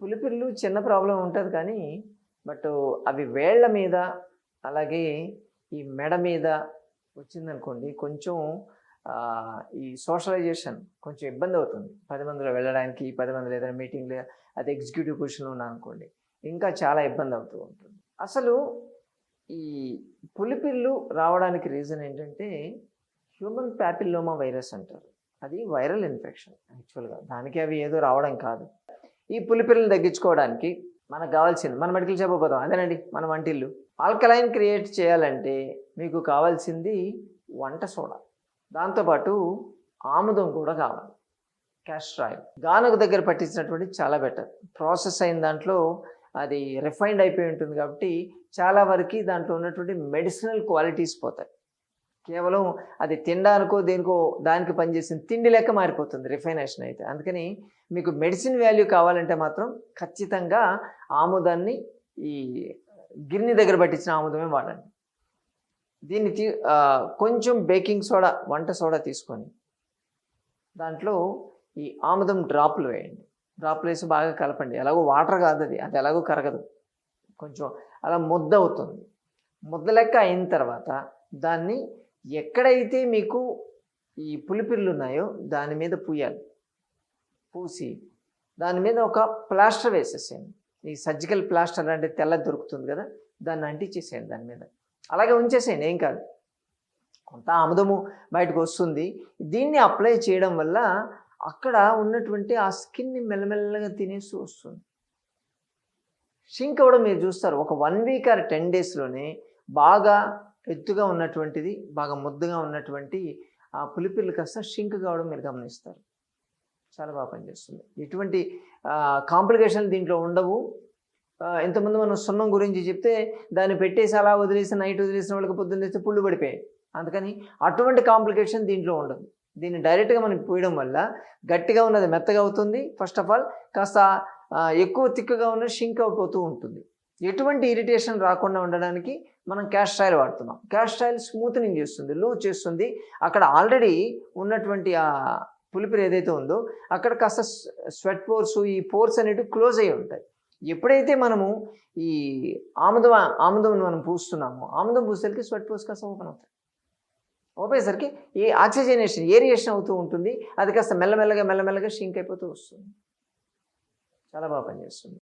పులిపిల్లు చిన్న ప్రాబ్లం ఉంటుంది కానీ బట్ అవి వేళ్ళ మీద అలాగే ఈ మెడ మీద వచ్చిందనుకోండి కొంచెం ఈ సోషలైజేషన్ కొంచెం ఇబ్బంది అవుతుంది. పది మందిలో వెళ్ళడానికి పది మందిలో ఏదైనా మీటింగ్లు అది ఎగ్జిక్యూటివ్ పొజిషన్లో ఉన్నా అనుకోండి ఇంకా చాలా ఇబ్బంది అవుతూ ఉంటుంది. అసలు ఈ పులిపిల్లు రావడానికి రీజన్ ఏంటంటే హ్యూమన్ ప్యాపిల్లోమా వైరస్ అంటారు. అది వైరల్ ఇన్ఫెక్షన్ యాక్చువల్గా. దానికి అవి ఏదో రావడం కాదు. ఈ పులిపిల్లని తగ్గించుకోవడానికి మనకు కావాల్సింది మన మెడికల్ షాప్ పోతాం అదేనండి మన వంటిల్లు. ఆల్కలైన్ క్రియేట్ చేయాలంటే మీకు కావాల్సింది వంట సోడా. దాంతోపాటు ఆముదం కూడా కావాలి. క్యాస్టర్ ఆయిల్ గానుగ దగ్గర పట్టించినటువంటి చాలా బెటర్ ప్రాసెస్ అయిన దాంట్లో అది రిఫైన్డ్ అయిపోయి ఉంటుంది కాబట్టి చాలా వరకు దాంట్లో ఉన్నటువంటి మెడిసినల్ క్వాలిటీస్ పోతాయి. కేవలం అది తినడానికో దేనికో దానికి పనిచేసిన తిండి లెక్క మారిపోతుంది రిఫైనేషన్ అయితే. అందుకని మీకు మెడిసిన్ వాల్యూ కావాలంటే మాత్రం ఖచ్చితంగా ఆముదాన్ని ఈ గిన్నె దగ్గర పట్టించిన ఆముదమే వాడండి. దీన్ని తీ కొంచెం బేకింగ్ సోడా వంట సోడా తీసుకొని దాంట్లో ఈ ఆముదం డ్రాప్లు వేయండి. డ్రాప్లు వేసి బాగా కలపండి. ఎలాగో వాటర్ కాదు అది. అది ఎలాగో కరగదు. కొంచెం అలా ముద్ద అవుతుంది. ముద్ద లెక్క అయిన తర్వాత దాన్ని ఎక్కడైతే మీకు ఈ పులిపిల్లు ఉన్నాయో దాని మీద పూయాలి. పూసి దాని మీద ఒక ప్లాస్టర్ వేసేసేయండి. ఈ సర్జికల్ ప్లాస్టర్ అంటే తెల్ల దొరుకుతుంది కదా దాన్ని అంటించేసేయండి దాని మీద. అలాగే ఉంచేసేయండి ఏం కాదు. కొంత ఆముదము బయటకు వస్తుంది. దీన్ని అప్లై చేయడం వల్ల అక్కడ ఉన్నటువంటి ఆ స్కిన్ని మెల్లమెల్లగా తినేసి వస్తుంది. షింక్ అవ్వడం మీరు చూస్తారు. ఒక వన్ వీక్ ఆర్ టెన్ డేస్లోనే బాగా ఎత్తుగా ఉన్నటువంటిది బాగా ముద్దుగా ఉన్నటువంటి ఆ పులిపిల్లు కాస్త షింక్ కావడం మీరు గమనిస్తారు. చాలా బాగా పనిచేస్తుంది. ఎటువంటి కాంప్లికేషన్లు దీంట్లో ఉండవు. ఆ, ఇంతకుముందు మనం సున్నం గురించి చెప్తే దాన్ని పెట్టేసి అలా వదిలేసి నైట్ వదిలేసిన వాళ్ళకి పొద్దున్న తెస్తే పుళ్ళు పడిపోయాయి. అందుకని అటువంటి కాంప్లికేషన్ దీంట్లో ఉండదు. దీన్ని డైరెక్ట్గా మనకి పోయడం వల్ల గట్టిగా ఉన్నది మెత్తగా అవుతుంది. ఫస్ట్ ఆఫ్ ఆల్ కాస్త ఎక్కువ తిక్కుగా ఉన్న షింక్ అయిపోతూ ఉంటుంది. ఎటువంటి ఇరిటేషన్ రాకుండా ఉండడానికి మనం క్యాస్టాయిల్ వాడుతున్నాం. క్యాస్టాయిల్ స్మూత్నింగ్ చేస్తుంది లూజ్ చేస్తుంది. అక్కడ ఆల్రెడీ ఉన్నటువంటి ఆ పులిపిరి ఏదైతే ఉందో అక్కడ కాస్త స్వెట్ పోర్స్ ఈ పోర్స్ అనేటివి క్లోజ్ అయి ఉంటాయి. ఎప్పుడైతే మనము ఈ ఆముదం ఆముదం మనం పూస్తున్నామో ఆముదం పూసేసరికి స్వెట్ పోర్స్ కాస్త ఓపెన్ అవుతాయి. ఓపెన్ ఈ ఆక్సిజనేషన్ ఏరియేషన్ అవుతూ ఉంటుంది. అది కాస్త మెల్లమెల్లగా మెల్లమెల్లగా షింక్ అయిపోతూ వస్తుంది. చాలా బాగా పనిచేస్తుంది.